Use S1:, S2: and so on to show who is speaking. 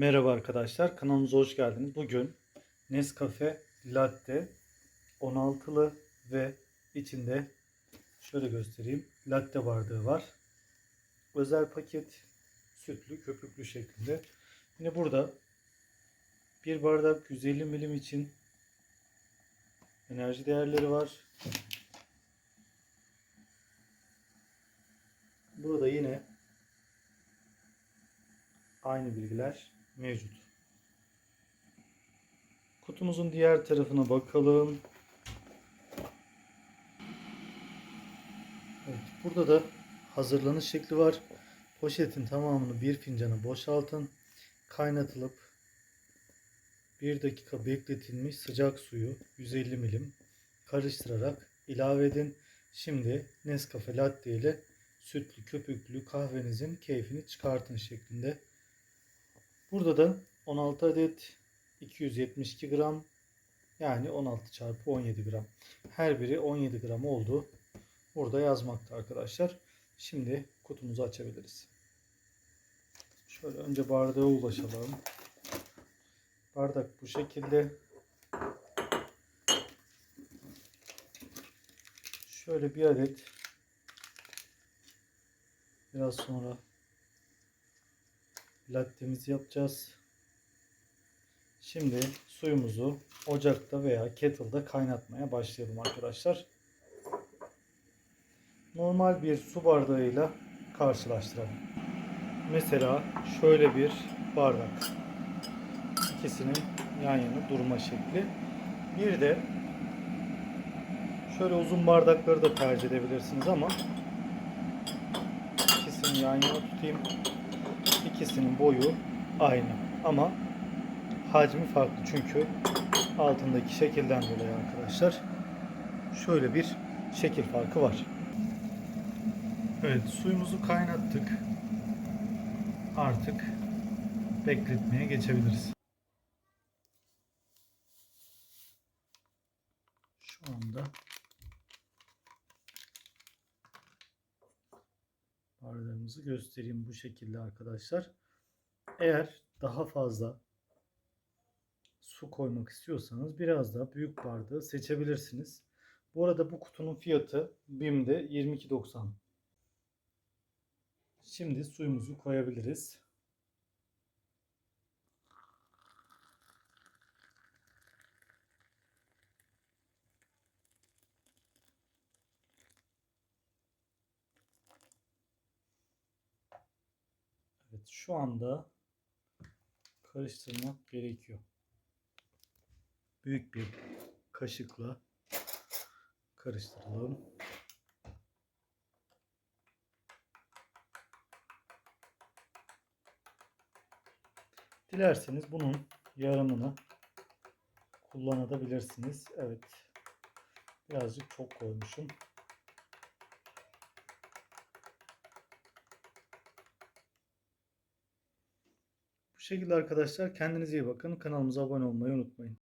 S1: Merhaba arkadaşlar, kanalımıza hoş geldiniz. Bugün Nescafe Latte 16'lı ve içinde şöyle göstereyim. Latte bardağı var. Özel paket sütlü, köpüklü şeklinde. Yine burada bir bardak 150 milim için enerji değerleri var. Burada yine aynı bilgiler mevcut. Kutumuzun diğer tarafına bakalım. Evet, burada da hazırlanış şekli var. Poşetin tamamını bir fincana boşaltın. Kaynatılıp 1 dakika bekletilmiş sıcak suyu 150 milim karıştırarak ilave edin. Şimdi Nescafe Latte ile sütlü köpüklü kahvenizin keyfini çıkartın şeklinde. Burada da 16 adet 272 gram yani 16 çarpı 17 gram. Her biri 17 gram oldu. Burada yazmakta arkadaşlar. Şimdi kutumuzu açabiliriz. Şöyle önce bardağa ulaşalım. Bardak bu şekilde. Şöyle bir adet biraz sonra lattemizi yapacağız. Şimdi suyumuzu ocakta veya kettle'da kaynatmaya başlayalım arkadaşlar. Normal bir su bardağıyla karşılaştıralım. Mesela şöyle bir bardak. İkisinin yan yana durma şekli. Bir de şöyle uzun bardakları da tercih edebilirsiniz ama ikisini yan yana tutayım. İkisinin boyu aynı ama hacmi farklı çünkü altındaki şekilden dolayı arkadaşlar şöyle bir şekil farkı var. Evet suyumuzu kaynattık. Artık bekletmeye geçebiliriz. Şu anda bardağımızı göstereyim bu şekilde arkadaşlar. Eğer daha fazla su koymak istiyorsanız biraz daha büyük bardağı seçebilirsiniz. Bu arada bu kutunun fiyatı BİM'de 22.90. Şimdi suyumuzu koyabiliriz. Evet şu anda karıştırmak gerekiyor. Büyük bir kaşıkla karıştıralım. Dilerseniz bunun yarımını kullanabilirsiniz. Evet. Birazcık çok koymuşum. Bu şekilde arkadaşlar kendinize iyi bakın. Kanalımıza abone olmayı unutmayın.